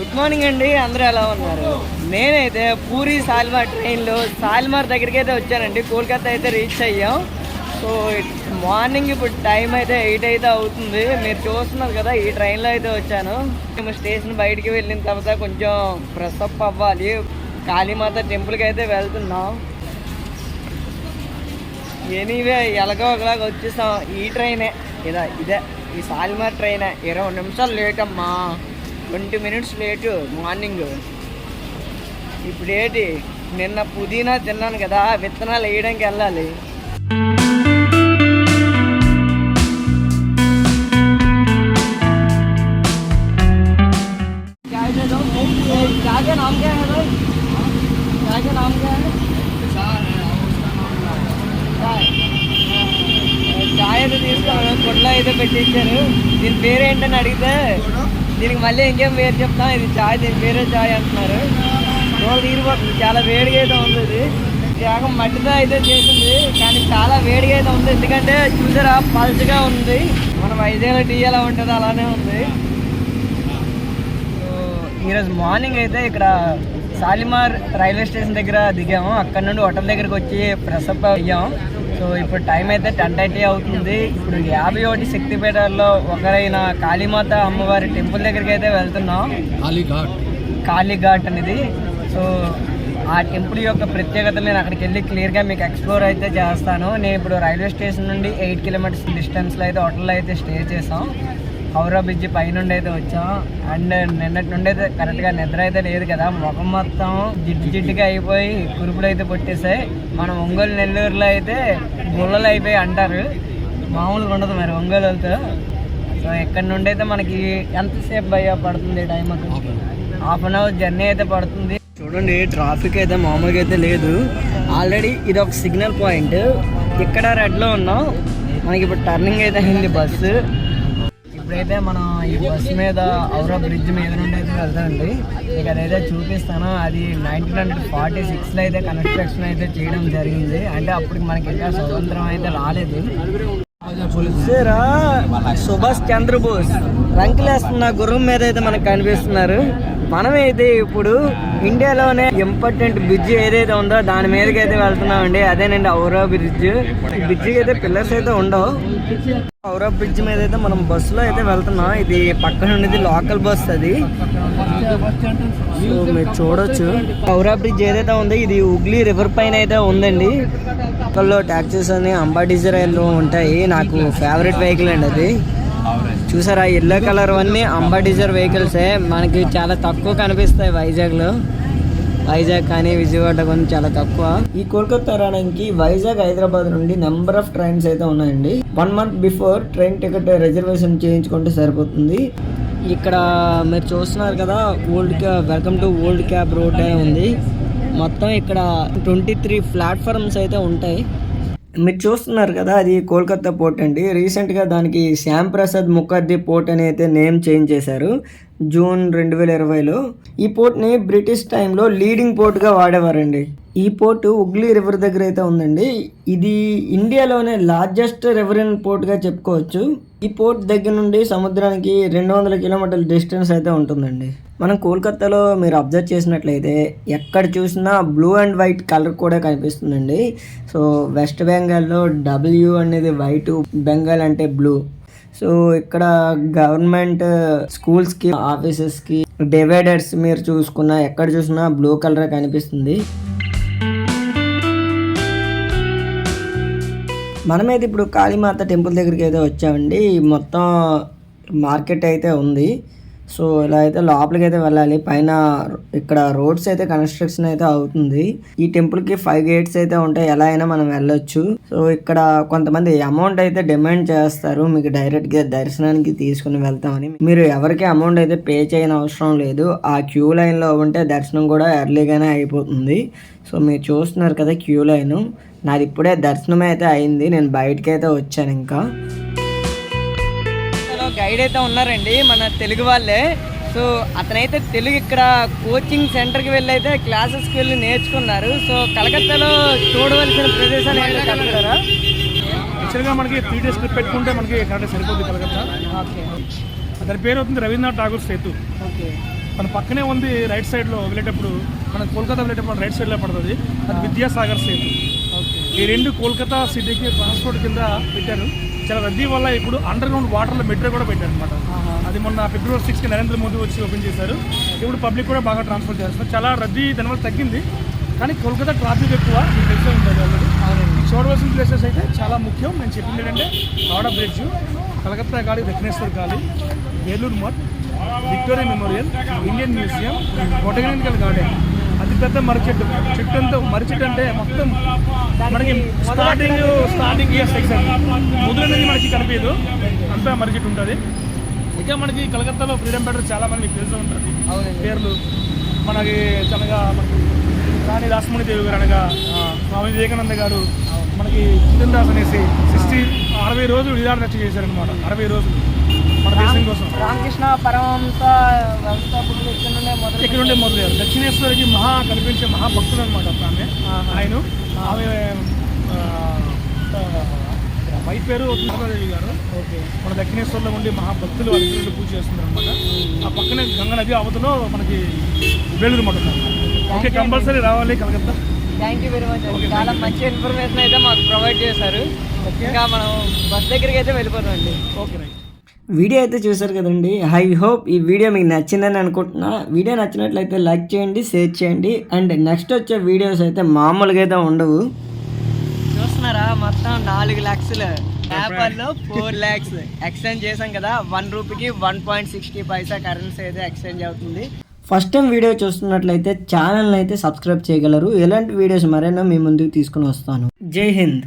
Good morning అండి అందరూ ఎలా ఉన్నారు? నేనైతే పూరి సాల్మార్ ట్రైన్లో సాల్మార్ దగ్గరికి అయితే వచ్చానండి కోల్కతా అయితే రీచ్ అయ్యాం. సో మార్నింగ్ ఇప్పుడు టైం అయితే ఎయిట్ అయితే అవుతుంది. మీరు చూస్తున్నారు కదా ఈ ట్రైన్లో అయితే వచ్చాను. మేము స్టేషన్ బయటికి వెళ్ళిన తర్వాత కొంచెం ప్రెస్అప్ అప్ అవ్వాలి. కాళీమాత టెంపుల్కి అయితే వెళ్తున్నాం. ఎనీవే ఎలాగో ఒకలాగా వచ్చేసాం. ఈ ట్రైనే ఇదా ఇదే ఈ సాల్మార్ ట్రైనే. ఇరవై నిమిషాలు లేట్ అమ్మా. ట్వంటీ మినిట్స్ లేటు మార్నింగ్ ఇప్పుడు ఏంటి నిన్న పుదీనా తిన్నాను కదా విత్తనాలు వేయడానికి వెళ్ళాలి చాయ్ అయితే తీసుకున్నాను గుడ్లో అయితే పెట్టించారు దీని పేరేంటని అడిగితే దీనికి మళ్ళీ ఇంకేం పేరు చెప్తాం? ఇది చాయ్ దీని పేరే చాయ్ అంటున్నారు. రోజు తీరిపోతుంది. చాలా వేడిగా అయితే ఉంది ఇది. త్యాగం మట్టితో అయితే చేసింది కానీ చాలా వేడిగా అయితే ఉంది. ఎందుకంటే చూసారా పల్చగా ఉంది. మన వైజాగ్లో టీ ఎలా ఉంటుందో అలానే ఉంది. ఈరోజు మార్నింగ్ అయితే ఇక్కడ శాలిమార్ రైల్వే స్టేషన్ దగ్గర దిగాము. అక్కడ నుండి హోటల్ దగ్గరికి వచ్చి ఫ్రెషప్ అయ్యాము. సో ఇప్పుడు టైం అయితే టెన్ థర్టీ అవుతుంది. ఇప్పుడు యాభై ఒకటి శక్తిపీఠాల్లో ఒకరైన కాళీమాత అమ్మవారి టెంపుల్ దగ్గరికి అయితే వెళ్తున్నాం. కాళీఘాట్. కాళీఘాట్ అనేది. సో ఆ టెంపుల్ యొక్క ప్రత్యేకతలు నేను అక్కడికి వెళ్ళి క్లియర్గా మీకు ఎక్స్ప్లోర్ అయితే చేస్తాను. నేను ఇప్పుడు రైల్వే స్టేషన్ నుండి ఎయిట్ కిలోమీటర్స్ డిస్టెన్స్లో అయితే హోటల్లో అయితే స్టే చేసాం హౌరా బ్రిడ్జ్ పైనుండి అయితే వచ్చాం. అండ్ నిన్నటి నుండి అయితే కరెక్ట్గా నిద్ర అయితే లేదు కదా. ముఖం మొత్తం జిడ్డు జిడ్డుగా అయిపోయి కురుపులు అయితే కొట్టేసాయి మనం ఒంగోలు నెల్లూరులో అయితే గుళ్ళలు అయిపోయి అంటారు. మామూలుగా ఉండదు మరి ఒంగోలుతో. సో ఇక్కడ నుండి అయితే మనకి ఎంతసేపు భయ పడుతుంది time half an hour journey అయితే పడుతుంది. చూడండి ట్రాఫిక్ అయితే మామూలుగా అయితే లేదు. ఆల్రెడీ ఇది ఒక సిగ్నల్ పాయింట్ ఇక్కడ రెడ్లో ఉన్నాం. మనకి ఇప్పుడు టర్నింగ్ అయితే అయింది బస్సు. ఇప్పుడైతే మనం ఈ బస్సు మీద ఔరా బ్రిడ్జ్ మీద నుండి అయితే వెళ్తామండి మీకు అదైతే చూపిస్తాను. అది నైన్టీన్ హండ్రెడ్ ఫార్టీ సిక్స్లో అయితే కన్స్ట్రక్షన్ అయితే చేయడం జరిగింది. అంటే అప్పటికి మనకి ఇంకా స్వతంత్రం అయితే రాలేదు. చూసారా సుభాష్ చంద్రబోస్ రంకులేస్తున్న గుర్రం మీద అయితే మనకు కనిపిస్తున్నారు. మనమైతే ఇప్పుడు ఇండియాలోనే ఇంపార్టెంట్ బ్రిడ్జ్ ఏదైతే ఉందో దాని మీదకి అయితే వెళ్తున్నామండి. అదేనండి ఔరా బ్రిడ్జ్. ఈ అయితే పిల్లర్స్ అయితే ఉండవు. ఔరా బ్రిడ్జ్ మీద అయితే మనం బస్సులో అయితే వెళ్తున్నాం. ఇది పక్కన ఉండేది లోకల్ బస్ అది. సో మీరు చూడొచ్చు. ఔరా బ్రిడ్జ్ ఏదైతే ఉందో ఇది హుగ్లీ రివర్ పైన అయితే ఉందండి. లోకల్లో ట్యాక్సీస్ అని అంబా డిజైర్ ఉంటాయి. నాకు ఫేవరెట్ వెహికల్ అండి అది. చూసారా ఎల్లో కలర్ అన్నీ అంబా డిజైర్ వెహికల్సే మనకి చాలా తక్కువ కనిపిస్తాయి వైజాగ్లో. వైజాగ్ కానీ విజయవాడ కానీ చాలా తక్కువ. ఈ కోల్కతా రావడానికి వైజాగ్ హైదరాబాద్ నుండి నెంబర్ ఆఫ్ ట్రైన్స్ అయితే ఉన్నాయండి. One month before train ticket reservation చేయించుకుంటే సరిపోతుంది. ఇక్కడ మీరు చూస్తున్నారు కదా old cab welcome to old cab road ఉంది. మొత్తం ఇక్కడ ట్వంటీ త్రీ ప్లాట్ఫామ్స్ అయితే ఉంటాయి. మీరు చూస్తున్నారు కదా అది కోల్కతా పోర్ట్ అండి. రీసెంట్గా దానికి శ్యామ్ ప్రసాద్ ముఖర్జీ పోర్ట్ అని అయితే నేమ్ చేంజ్ చేశారు జూన్ రెండు వేల ఇరవైలో. ఈ పోర్ట్ని బ్రిటిష్ టైంలో లీడింగ్ పోర్ట్గా వాడేవారండి. ఈ పోర్ట్ ఉగ్లీ రివర్ దగ్గర అయితే ఉందండి. ఇది ఇండియాలోనే లార్జెస్ట్ రివరిన్ పోర్ట్గా చెప్పుకోవచ్చు. ఈ పోర్ట్ దగ్గర నుండి సముద్రానికి రెండు వందల కిలోమీటర్ల డిస్టెన్స్ అయితే ఉంటుందండి. మనం కోల్కత్తాలో మీరు అబ్జర్వ్ చేసినట్లయితే ఎక్కడ చూసినా బ్లూ అండ్ వైట్ కలర్ కూడా కనిపిస్తుందండి. సో వెస్ట్ బెంగాల్లో డబ్ల్యూ అనేది వైట్ బెంగాల్ అంటే బ్లూ. సో ఇక్కడ గవర్నమెంట్ స్కూల్స్కి ఆఫీసెస్కి డివైడర్స్ మీరు చూసుకున్నా ఎక్కడ చూసినా బ్లూ కలర్ కనిపిస్తుంది. మనమైతే ఇప్పుడు కాళీమాత టెంపుల్ దగ్గరికి అయితే వచ్చామండి. మొత్తం మార్కెట్ అయితే ఉంది. సో ఇలా అయితే లోపలికి అయితే వెళ్ళాలి. పైన ఇక్కడ రోడ్స్ అయితే కన్స్ట్రక్షన్ అయితే అవుతుంది. ఈ టెంపుల్కి ఫైవ్ గేట్స్ అయితే ఉంటాయి. ఎలా అయినా మనం వెళ్ళొచ్చు. సో ఇక్కడ కొంతమంది అమౌంట్ అయితే డిమాండ్ చేస్తారు. మీకు డైరెక్ట్గా దర్శనానికి తీసుకుని వెళ్తామని. మీరు ఎవరికి అమౌంట్ అయితే పే చేయని అవసరం లేదు. ఆ క్యూ లైన్లో ఉంటే దర్శనం కూడా ఎర్లీగానే అయిపోతుంది. సో మీరు చూస్తున్నారు కదా క్యూ లైన్. నాది ఇప్పుడే దర్శనం అయితే అయింది. నేను బయటకి అయితే వచ్చాను ఇంకా. గైడ్ అయితే ఉన్నారండి మన తెలుగు వాళ్ళే. సో అతనైతే తెలుగు ఇక్కడ కోచింగ్ సెంటర్కి వెళ్ళి అయితే క్లాసెస్కి వెళ్ళి నేర్చుకున్నారు. సో కలకత్తాలో చూడవలసిన ప్రదేశాలు చెప్తారా? యాక్చువల్గా మనకి త్రీ డేస్ ట్రిప్ పెట్టుకుంటే మనకి కరెక్ట్ సరిపోతుంది కలకత్తా. దాని పేరు అవుతుంది రవీంద్రనాథ్ ఠాగూర్ సేతు. ఓకే. మన పక్కనే ఉంది రైట్ సైడ్లో వెళ్ళేటప్పుడు మన కోల్కతా వెళ్ళేటప్పుడు రైట్ సైడ్లో పడుతుంది. అది విద్యాసాగర్ సేతు. ఈ రెండు కోల్కతా సిటీకి ట్రాన్స్పోర్ట్ కింద పెట్టారు. చాలా రద్దీ వల్ల ఇప్పుడు అండర్ గ్రౌండ్ వాటర్లో మెట్రో కూడా పెట్టారు అనమాట అది మొన్న ఫిబ్రవరి సిక్స్కి నరేంద్ర మోదీ వచ్చి ఓపెన్ చేశారు. ఇప్పుడు పబ్లిక్ కూడా బాగా ట్రాన్స్పోర్ట్ చేస్తున్నారు. చాలా రద్దీ దానివల్ల తగ్గింది. కానీ కోల్కతా ట్రాఫిక్ ఎక్కువ మీకు తెలిసే ఉంటుంది ఆల్రెడీ చూడవలసిన ప్లేసెస్ అయితే చాలా ముఖ్యం. నేను చెప్పింది ఏంటంటే హౌడా బ్రిడ్జ్ కలకత్తా గాలి దక్షిణేశ్వర్ గాలి Belur Math Victoria Memorial Indian museum botanical garden. అతిపెద్ద మర్రి చెట్టు. చెట్టు అంతా మర్రి చెట్టు అంటే మొత్తం మనకి స్టార్టింగ్ స్టార్టింగ్ ఎగ్జాక్ట్ ముదురు అనేది మనకి కనిపించదు. అంతా మర్రి చెట్టు ఉంటుంది. ఇక మనకి కలకత్తాలో ఫ్రీడమ్ ఫైటర్ చాలా మంది మీకు తెలిసి ఉంటుంది పేర్లు మనకి చనగా మనకి రాణి రాసమణి దేవి గారు అనగా స్వామి వివేకానంద గారు మనకి కిరణ్ దాస్ అనేసి సిక్స్టీ అరవై రోజులు విధాన రక్ష చేశారనమాట అరవై రోజులు మన దేశం కోసం. రామకృష్ణ పరమహంస వ్యవస్థాపకులు ఇక్కడ నుండే ఇక్కడ ఉండే మొదలయ్యారు దక్షిణేశ్వరికి మహా కనిపించే మహాభక్తులు అనమాట ఆమె. ఆయన ఆమె వైఫ్ పేరు దుర్గాదేవి గారు. ఓకే. మన దక్షిణేశ్వర్లో ఉండి మహాభక్తులు వాళ్ళ పూజ చేస్తున్నారు అనమాట ఆ పక్కనే గంగా నది అవతలో మనకి వేలూరు మఠం ఓకే కంపల్సరీ రావాలి Calcutta. Thank you very much అండి చాలా మంచి ఇన్ఫర్మేషన్ అయితే మాకు ప్రొవైడ్ చేశారు. ఇంకా మనం బస్ దగ్గరికి అయితే వెళ్ళిపోతాం అండి ఓకే రైట్ వీడియో అయితే చూసారు కదండి. ఐ హోప్ ఈ వీడియో మీకు నచ్చిందని అనుకుంటున్నా. వీడియో నచ్చినట్లయితే లైక్ చేయండి షేర్ చేయండి. అండ్ నెక్స్ట్ వచ్చే వీడియోస్ అయితే మామూలుగా అయితే ఉండవు. చూస్తున్నారా? మొత్తం నాలుగు లక్షలు. పేపర్లో ఫోర్ ల్యాక్స్ ఎక్స్చేంజ్ చేసాం కదా. One రూపీకి one point sixty paisa currency అయితే ఎక్స్చేంజ్ అవుతుంది. ఫస్ట్ టైం వీడియో చూస్తున్నట్లయితే ఛానల్ని అయితే సబ్స్క్రైబ్ చేయగలరు. ఎలాంటి వీడియోస్ మరైనా మీ ముందుకు తీసుకుని వస్తాను. జై హింద్.